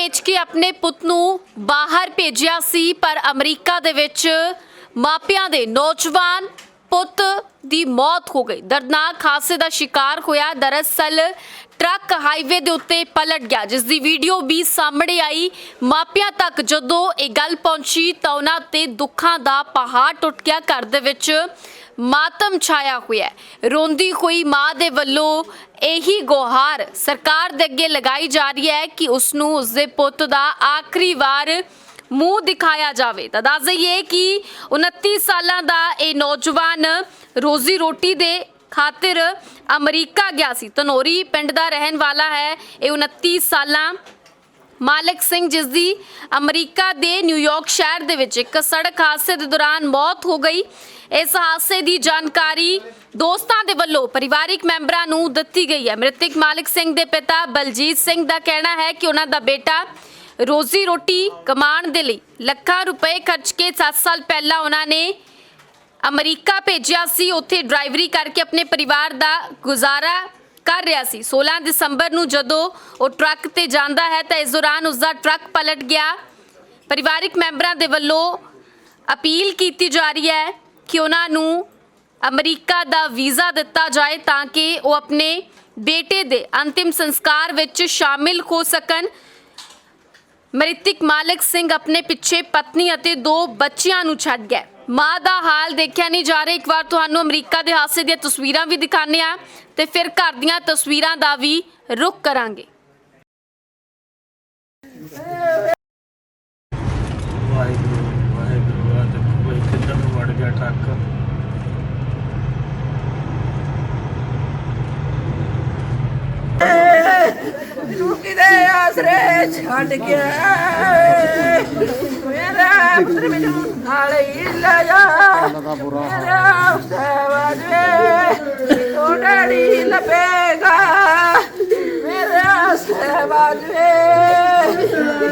ਵੇਚ ਕੇ ਆਪਣੇ ਪੁੱਤ ਨੂੰ ਬਾਹਰ ਭੇਜਿਆ ਸੀ, ਪਰ ਅਮਰੀਕਾ ਦੇ ਵਿੱਚ ਮਾਪਿਆਂ ਦੇ ਨੌਜਵਾਨ ਪੁੱਤ ਦੀ ਮੌਤ ਹੋ ਗਈ। ਦਰਦਨਾਕ ਹਾਦਸੇ ਦਾ ਸ਼ਿਕਾਰ ਹੋਇਆ। ਦਰਅਸਲ ਟਰੱਕ ਹਾਈਵੇ ਦੇ ਉੱਤੇ ਪਲਟ ਗਿਆ ਜਿਸ ਦੀ ਵੀਡੀਓ ਵੀ ਸਾਹਮਣੇ ਆਈ। ਮਾਪਿਆਂ ਤੱਕ ਜਦੋਂ ਇਹ ਗੱਲ ਪਹੁੰਚੀ ਤਾਂ ਉਹਨਾਂ ਤੇ ਦੁੱਖਾਂ ਦਾ ਪਹਾੜ ਟੁੱਟ ਗਿਆ। ਘਰ ਦੇ ਵਿੱਚ ਮਾਤਮ ਛਾਇਆ ਹੋਇਆ ਹੈ। ਰੋਂਦੀ ਹੋਈ ਮਾਂ ਦੇ ਵੱਲੋਂ ਇਹੀ ਗੁਹਾਰ ਸਰਕਾਰ ਦੇ ਅੱਗੇ ਲਗਾਈ ਜਾ ਰਹੀ ਹੈ ਕਿ ਉਸ ਨੂੰ ਉਸਦੇ ਪੁੱਤ ਦਾ ਆਖਰੀ ਵਾਰ ਮੂੰਹ ਦਿਖਾਇਆ ਜਾਵੇ। ਤਾਂ ਦੱਸ ਦਈਏ ਕਿ 29 ਸਾਲਾਂ ਦਾ ਇਹ ਨੌਜਵਾਨ ਰੋਜ਼ੀ ਰੋਟੀ ਦੇ ਖਾਤਰ ਅਮਰੀਕਾ ਗਿਆ ਸੀ। ਤਨੋਰੀ ਪਿੰਡ ਦਾ ਰਹਿਣ ਵਾਲਾ ਹੈ। ਇਹ 29 ਸਾਲਾਂ ਮਾਲਕ ਸਿੰਘ, ਜਿਸ ਦੀ ਅਮਰੀਕਾ ਦੇ ਨਿਊਯਾਰਕ ਸ਼ਹਿਰ ਦੇ ਵਿੱਚ ਇੱਕ ਸੜਕ ਹਾਦਸੇ ਦੇ ਦੌਰਾਨ ਮੌਤ ਹੋ ਗਈ। ਇਸ ਹਾਦਸੇ ਦੀ ਜਾਣਕਾਰੀ ਦੋਸਤਾਂ ਦੇ ਵੱਲੋਂ ਪਰਿਵਾਰਿਕ ਮੈਂਬਰਾਂ ਨੂੰ ਦਿੱਤੀ ਗਈ ਹੈ। ਮ੍ਰਿਤਕ ਮਾਲਕ ਸਿੰਘ ਦੇ ਪਿਤਾ ਬਲਜੀਤ ਸਿੰਘ ਦਾ ਕਹਿਣਾ ਹੈ ਕਿ ਉਹਨਾਂ ਦਾ ਬੇਟਾ ਰੋਜ਼ੀ ਰੋਟੀ ਕਮਾਉਣ ਦੇ ਲਈ ਲੱਖਾਂ ਰੁਪਏ ਖਰਚ ਕੇ 7 ਸਾਲ ਪਹਿਲਾਂ ਉਹਨਾਂ ਨੇ ਅਮਰੀਕਾ ਭੇਜਿਆ ਸੀ। ਉੱਥੇ ਡਰਾਈਵਰੀ ਕਰਕੇ ਆਪਣੇ ਪਰਿਵਾਰ ਦਾ ਗੁਜ਼ਾਰਾ ਕਰ ਰਿਹਾ ਸੀ। 16 ਦਸੰਬਰ ਨੂੰ ਜਦੋਂ ਉਹ ਟਰੱਕ ਤੇ ਜਾਂਦਾ ਹੈ ਤਾਂ ਇਸ ਦੌਰਾਨ ਉਸ ਦਾ ਟਰੱਕ ਪਲਟ ਗਿਆ। ਪਰਿਵਾਰਿਕ ਮੈਂਬਰਾਂ ਦੇ ਵੱਲੋਂ ਅਪੀਲ ਕੀਤੀ ਜਾ ਰਹੀ ਹੈ ਕਿ ਉਹਨਾਂ ਨੂੰ ਅਮਰੀਕਾ ਦਾ ਵੀਜ਼ਾ ਦਿੱਤਾ ਜਾਏ ਤਾਂ ਕਿ ਉਹ ਆਪਣੇ ਬੇਟੇ ਦੇ ਅੰਤਿਮ ਸੰਸਕਾਰ ਵਿੱਚ ਸ਼ਾਮਿਲ ਹੋ ਸਕਣ। ਮ੍ਰਿਤਕ ਮਾਲਕ ਸਿੰਘ ਆਪਣੇ ਪਿੱਛੇ ਪਤਨੀ ਅਤੇ ਦੋ ਬੱਚਿਆਂ ਨੂੰ ਛੱਡ ਗਿਆ। ਮਾਂ ਦਾ ਹਾਲ ਦੇਖਿਆ ਨਹੀਂ ਜਾ ਰਿਹਾ ਇੱਕ ਵਾਰ ਤੁਹਾਨੂੰ ਅਮਰੀਕਾ ਦੇ ਹਾਦਸੇ ਦੀਆਂ ਤਸਵੀਰਾਂ ਵੀ ਦਿਖਾਉਂਦੇ ਆ ਤੇ ਫਿਰ ਘਰ ਦੀਆਂ ਤਸਵੀਰਾਂ ਦਾ ਵੀ ਰੁਖ ਕਰਾਂਗੇ ਵਾਹਿਗੁਰੂ ਵਾਹਿਗੁਰੂ ਆ ਤੇ ਕੋਈ ਕਿੱਧਰ ਨੂੰ ਵੜ ਗਿਆ ਟਰੱਕ ਰੂਕੀ ਦੇ ਆਸਰੇ ਛੱਡ ਗਿਆ ਮੇਰਾ ਪੁੱਤਰ ਮੈਨੂੰ ਲੈ ਮੇਰਾ ਸਵਾਜੇ ਤੋ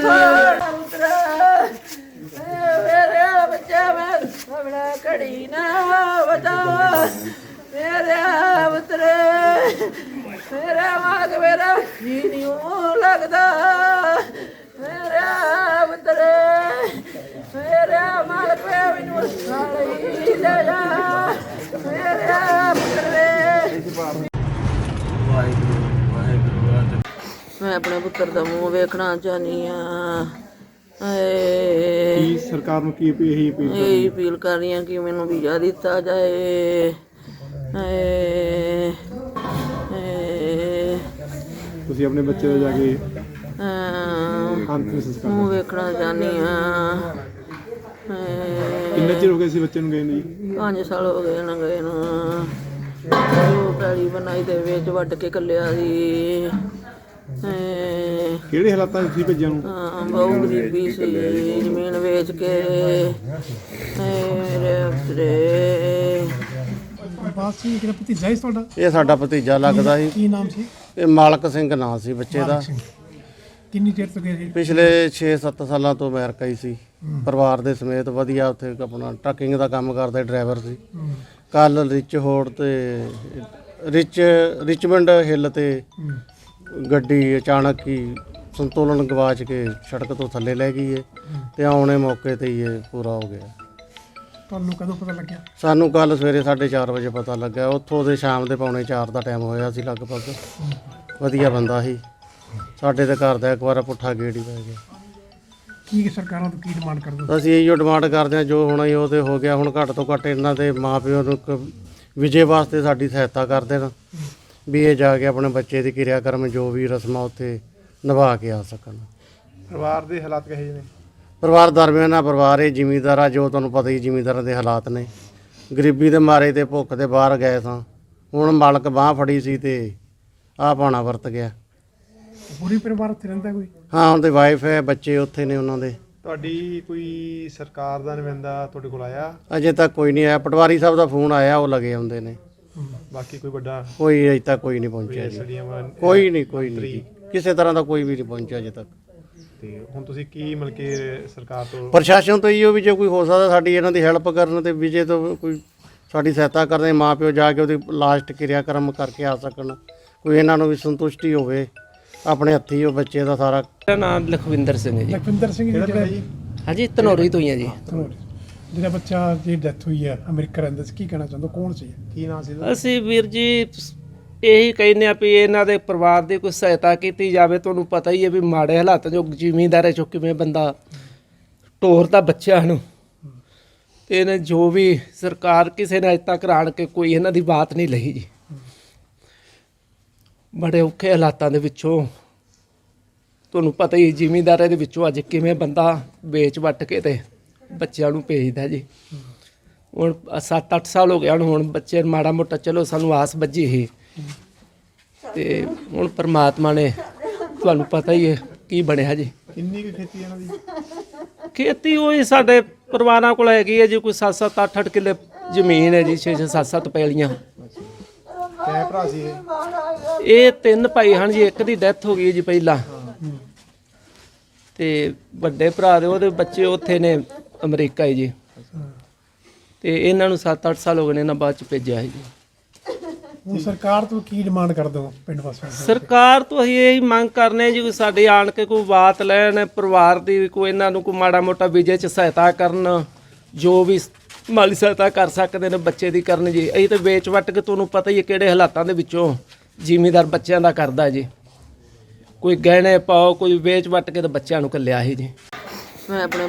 ਮੇਰਾ ਪੁੱਤਰ ਮੇਰੇ ਬੱਚਾ ਮੈਂ ਕੜੀ ਨਾ ਬਤਾ ਮੇਰੇ ਪੁੱਤਰ ਮੇਰਾ ਮਾਗ ਮੇਰਾ ਜੀ ਨਹੀਂ ਲੱਗਦਾ। ਮੇਰਾ ਪੁੱਤਰ। ਮੇਰਾ ਮਾਲ ਪਿਆ ਮੈਨੂੰ ਸਾਲੀ ਲੈ ਜਾ ਮੇਰਾ ਪੁੱਤਰ ਵਾਹਿਗੁਰੂ ਵਾਹਿਗੁਰੂ ਆ ਤੇ ਮੈਂ ਆਪਣੇ ਪੁੱਤਰ ਦਾ ਮੂੰਹ ਵੇਖਣਾ ਚਾਹਨੀ ਆ ਏ ਕੀ ਸਰਕਾਰ ਨੂੰ ਕੀ ਅਪੀਲ ਇਹੀ ਅਪੀਲ ਇਹ ਅਪੀਲ ਕਰ ਰਹੀ ਹਾਂ ਕਿ ਮੈਨੂੰ ਵੀਜ਼ਾ ਦਿੱਤਾ ਜਾਏ। ਏ ਤੁਸੀਂ ਆਪਣੇ ਬੱਚੇ ਦਾ ਜਾ ਕੇ ਅਮ, ਅੰਤਿਮ ਸੰਸਕਾਰ ਮੂੰਹ ਵੇਖਣਾ ਚਾਹਨੀ ਆ ਕਿੰਨੇ ਚਿਰ ਹੋ ਗਏ ਸੀ ਬੱਚੇ ਨੂੰ ਗਏ ਨੂੰ ਜੀ? ਪੰਜ ਸਾਲ ਹੋ ਗਏ ਨਾ ਗਏ ਨੂੰ। ਉਹ ਪੈਲੀ ਬਣਾਈ ਦੇ ਵਿੱਚ ਵੱਢ ਕੇ ਕੱਲਿਆ ਸੀ। ਏ ਕਿਹੜੇ ਹਾਲਾਤਾਂ 'ਚ ਤੁਸੀਂ ਭੇਜਿਆ ਨੂੰ? ਹਾਂ, ਬਹੁਤ ਗਰੀਬੀ ਸੀ ਜ਼ਮੀਨ ਵੇਚ ਕੇ। ਮੇਰੇ ਉਤਰੇ ਬਾਤ ਸੀ ਕਿ ਭਤੀਜਾ ਹੀ ਤੁਹਾਡਾ? ਇਹ ਸਾਡਾ ਭਤੀਜਾ ਲੱਗਦਾ ਸੀ। ਕੀ ਨਾਮ ਸੀ? ਇਹ ਮਾਲਕ ਸਿੰਘ ਨਾਂ ਸੀ ਬੱਚੇ ਦਾ। ਕਿੰਨੀ ਦੇਰ ਤੋਂ ਗਏ ਸੀ ਪਿਛਲੇ 6-7 ਸਾਲਾਂ ਤੋਂ ਅਮਰੀਕਾ ਹੀ ਸੀ। ਪਰਿਵਾਰ ਦੇ ਸਮੇਤ ਵਧੀਆ ਉੱਥੇ ਆਪਣਾ ਟਰੱਕਿੰਗ ਦਾ ਕੰਮ ਕਰਦਾ ਡਰਾਈਵਰ ਸੀ। ਕੱਲ ਰਿਚ ਹੋੜ ਤੇ ਰਿਚ ਰਿਚਮੰਡ ਹਿੱਲ ਤੇ ਗੱਡੀ ਅਚਾਨਕ ਹੀ ਸੰਤੁਲਨ ਗਵਾਚ ਕੇ ਸੜਕ ਤੋਂ ਥੱਲੇ ਲੈ ਗਈ ਏ ਤੇ ਆਉਣੇ ਮੌਕੇ ਤੇ ਹੀ ਇਹ ਪੂਰਾ ਹੋ ਗਿਆ। ਤੁਹਾਨੂੰ ਕਦੋਂ ਪਤਾ ਲੱਗਿਆ? ਸਾਨੂੰ ਕੱਲ ਸਵੇਰੇ 4:30 ਵਜੇ ਪਤਾ ਲੱਗਾ ਉੱਥੋਂ ਦੇ ਸ਼ਾਮ ਦੇ ਪੌਣੇ 4 ਦਾ ਟਾਈਮ ਹੋਇਆ ਸੀ ਲਗਭਗ। ਵਧੀਆ ਬੰਦਾ ਸੀ। ਸਾਡੇ ਤੇ ਘਰ ਦਾ ਇੱਕ ਵਾਰ ਪੁੱਠਾ ਗੇੜ ਹੀ ਪੈ ਗਿਆ। ਕੀ ਸਰਕਾਰਾਂ ਤੋਂ ਕੀ ਡਿਮਾਂਡ ਕਰਦੇ ਹੋ? ਅਸੀਂ ਇਹੋ ਡਿਮਾਂਡ ਕਰਦੇ ਹਾਂ ਜੋ ਹੋਣਾ ਹੀ ਉਹ ਤੇ ਹੋ ਗਿਆ ਹੁਣ ਘੱਟ ਤੋਂ ਘੱਟ ਇਹਨਾਂ ਦੇ ਮਾਪਿਓ ਨੂੰ ਇੱਕ ਵਿਜੇ ਵਾਸਤੇ ਸਾਡੀ ਸਹਾਇਤਾ ਕਰ ਦੇਣ ਵੀ ਇਹ ਜਾ ਕੇ ਆਪਣੇ ਬੱਚੇ ਦੀ ਕਿਰਿਆਕਰਮ ਜੋ ਵੀ ਰਸਮਾਂ ਉੱਥੇ ਨਿਭਾ ਕੇ ਆ ਸਕਣ। ਪਰਿਵਾਰ ਦੇ ਹਾਲਾਤ ਕਹੇ ਜਿਹੇ ਨੇ? ਪਰਿਵਾਰ ਦਰਮਿਆਨਾ ਪਰਿਵਾਰ ਇਹ ਜ਼ਿਮੀਂਦਾਰ ਆ ਜੋ ਤੁਹਾਨੂੰ ਪਤਾ ਹੀ ਜ਼ਿਮੀਂਦਾਰਾਂ ਦੇ ਹਾਲਾਤ ਨੇ। ਗਰੀਬੀ ਦੇ ਮਾਰੇ ਤੇ ਭੁੱਖ ਦੇ ਬਾਹਰ ਗਏ ਸਾਂ ਹੁਣ ਮਾਲਕ ਬਾਹ ਫੜੀ ਸੀ ਤੇ ਆਹ ਪਾਣਾ ਵਰਤ ਗਿਆ। ਪੂਰੀ ਪਰਿਵਾਰ ਉੱਥੇ ਰਹਿੰਦਾ ਕੋਈ? ਹਾਂ ਉਹਦੇ ਵਾਈਫ ਹੈ ਬੱਚੇ ਉੱਥੇ ਨੇ ਉਹਨਾਂ ਦੇ। ਤੁਹਾਡੀ ਕੋਈ ਸਰਕਾਰ ਦਾ ਨੁਮਾਇੰਦਾ ਤੁਹਾਡੇ ਕੋਲ ਆਇਆ? ਅਜੇ ਤੱਕ ਕੋਈ ਨਹੀਂ ਆਇਆ। ਪਟਵਾਰੀ ਸਾਹਿਬ ਦਾ ਫੋਨ ਆਇਆ ਉਹ ਲਗੇ ਆਉਂਦੇ ਨੇ। ਬਾਕੀ ਕੋਈ ਵੱਡਾ ਕੋਈ ਅਜੇ ਤੱਕ ਕੋਈ ਨਹੀਂ ਪਹੁੰਚਿਆ ਜੀ। ਵਾ- ਕੋਈ ਨਹੀਂ ਕੋਈ ਨਹੀਂ ਜੀ। ਕਿਸੇ ਤਰ੍ਹਾਂ ਦਾ ਕੋਈ ਵੀ ਨਹੀਂ ਪਹੁੰਚਿਆ ਅਜੇ ਤੱਕ। ਤੇ ਹੁਣ ਤੁਸੀਂ ਕੀ ਮਿਲ ਕੇ ਸਰਕਾਰ ਤੋਂ ਪ੍ਰਸ਼ਾਸਨ ਤੋਂ ਇਹੋ ਵੀ ਜੇ ਕੋਈ ਹੋ ਸਕਦਾ ਸਾਡੀ ਇਹਨਾਂ ਦੀ ਹੈਲਪ ਕਰਨ ਤੇ ਵਿਜੇ ਤੋਂ ਕੋਈ ਸਾਡੀ ਸਹਾਇਤਾ ਕਰਦੇ ਮਾਪਿਓ ਜਾ ਕੇ ਉਹਦੀ ਲਾਸਟ ਕਿਰਿਆ ਕਰਮ ਕਰਕੇ ਆ ਸਕਣ। ਕੋਈ ਇਹਨਾਂ ਨੂੰ ਵੀ ਸੰਤੁਸ਼ਟੀ ਹੋਵੇ। ਆਪਣੇ ਹੱਥੀ ਉਹ ਬੱਚੇ ਦਾ ਸਾਰਾ। ਮੇਰਾ ਨਾਮ ਲਖਵਿੰਦਰ ਸਿੰਘ ਹੈ ਜੀ। ਲਖਵਿੰਦਰ ਸਿੰਘ ਜੀ ਜਿਹੜਾ ਹਾਂਜੀ ਧਨੌਰੀ ਤੋਂ ਹੀ ਹੈ ਜੀ। ਧੰਨਵਾਦ। ਜਿਹੜਾ ਬੱਚਾ ਦੀ ਡੈਥ ਹੋਈ ਹੈ ਅਮਰੀਕਾ ਰਹਿੰਦਾ ਸੀ ਕੀ ਕਹਿਣਾ ਚਾਹੁੰਦਾ ਕੌਣ ਸੀ? ਕੀ ਨਾਂ ਸੀ ਇਹਦਾ? ਅਸੀਂ ਵੀਰ ਜੀ ਇਹੀ ਕਹਿੰਦੇ ਆ ਵੀ ਇਹਨਾਂ ਦੇ ਪਰਿਵਾਰ ਦੀ ਕੋਈ ਸਹਾਇਤਾ ਕੀਤੀ ਜਾਵੇ। ਤੁਹਾਨੂੰ ਪਤਾ ਹੀ ਹੈ ਵੀ ਮਾੜੇ ਹਾਲਾਤਾਂ ਜੋ ਜ਼ਿਮੀਂਦਾਰ ਹੈ ਚੋ ਕਿਵੇਂ ਬੰਦਾ ਟੋਰਦਾ ਬੱਚਿਆਂ ਨੂੰ। ਤੇ ਇਹਨੇ ਜੋ ਵੀ ਸਰਕਾਰ ਕਿਸੇ ਨੇ ਅਜੇ ਤੱਕ ਰਾਣ ਕੇ ਕੋਈ ਇਹਨਾਂ ਦੀ ਬਾਤ ਨਹੀਂ ਲਈ ਜੀ। ਬੜੇ ਔਖੇ ਹਾਲਾਤਾਂ ਦੇ ਵਿੱਚੋਂ। ਤੁਹਾਨੂੰ ਪਤਾ ਹੀ ਜ਼ਿਮੀਂਦਾਰਾਂ ਦੇ ਵਿੱਚੋਂ ਅੱਜ ਕਿਵੇਂ ਬੰਦਾ ਵੇਚ ਵੱਟ ਕੇ ਤੇ ਬੱਚਿਆਂ ਨੂੰ ਭੇਜਦਾ ਜੀ। ਹੁਣ 7-8 ਸਾਲ ਹੋ ਗਿਆ ਹੁਣ ਹੁਣ ਬੱਚੇ ਮਾੜਾ ਮੋਟਾ ਚਲੋ ਸਾਨੂੰ ਆਸ ਬੱਜੀ ਸੀ ਤੇ ਹੁਣ ਪ੍ਰਮਾਤਮਾ ਨੇ ਤੁਹਾਨੂੰ ਪਤਾ ਹੀ ਹੈ ਕੀ ਬਣਿਆ ਜੀ। ਕਿੰਨੀ ਕੁ ਖੇਤੀ ਇਹਨਾਂ ਦੀ? ਖੇਤੀ ਹੋਈ ਸਾਡੇ ਪਰਿਵਾਰਾਂ ਕੋਲ ਹੈਗੀ ਹੈ ਜੀ ਕੋਈ 7-7 8-8 ਕਿੱਲੇ ਜ਼ਮੀਨ ਹੈ ਜੀ 6-6 7-7 ਪੈਲੀਆਂ। ਕੈ ਭਰਾ ਸੀ ਇਹ। ਇਹ ਤਿੰਨ ਭਾਈ ਹਨ ਜੀ ਇੱਕ ਦੀ ਡੈਥ ਹੋ ਗਈ ਜੀ ਪਹਿਲਾਂ। ਤੇ ਵੱਡੇ ਭਰਾ ਦੇ ਉਹਦੇ ਬੱਚੇ ਉੱਥੇ ਨੇ ਅਮਰੀਕਾ ਹੀ ਜੀ। ਤੇ ਇਹਨਾਂ ਨੂੰ 7-8 ਸਾਲ ਹੋ ਗਏ ਨੇ ਇਹਨਾਂ ਬਾਅਦ ਚ ਭੇਜਿਆ ਸੀ ਜੀ। ਹੁਣ ਸਰਕਾਰ ਤੋਂ ਕੀ ਡਿਮਾਂਡ ਕਰਦੇ ਹੋ ਪਿੰਡ ਵਾਸੀਆਂ ਤੋਂ? ਸਰਕਾਰ ਤੋਂ ਅਸੀਂ ਇਹੀ ਮੰਗ ਕਰਨੇ ਜੀ ਕੋਈ ਸਾਡੇ ਆਣ ਕੇ ਕੋਈ ਬਾਤ ਲੈਣ ਪਰਿਵਾਰ ਦੀ ਕੋਈ ਇਹਨਾਂ ਨੂੰ ਕੋਈ ਮਾੜਾ ਮੋਟਾ ਵਿਜੇ ਚ ਸਹਾਇਤਾ ਕਰਨ ਜੋ ਵੀ ਮਾਲੀ ਸਹਾਇਤਾ ਕਰ ਸਕਦੇ ਨੇ ਬੱਚੇ ਦੀ ਕਰਨ ਜੀ। ਅਸੀਂ ਤਾਂ ਵੇਚ ਵੱਟ ਕੇ ਤੁਹਾਨੂੰ ਪਤਾ ਹੀ ਹੈ ਕਿਹੜੇ ਹਾਲਾਤਾਂ ਦੇ ਵਿੱਚੋਂ ਜ਼ਿਮੀਦਾਰ ਬੱਚਿਆਂ ਦਾ ਕਰਦਾ ਜੀ। ਕੋਈ ਗਹਿਣੇ ਪਾਓ, ਕੋਈ ਵੇਚ ਵੱਟ ਕੇ ਤਾਂ ਬੱਚਿਆਂ ਨੂੰ ਕੱਲਿਆ ਸੀ ਜੀ। ਮੈਂ ਆਪਣੇ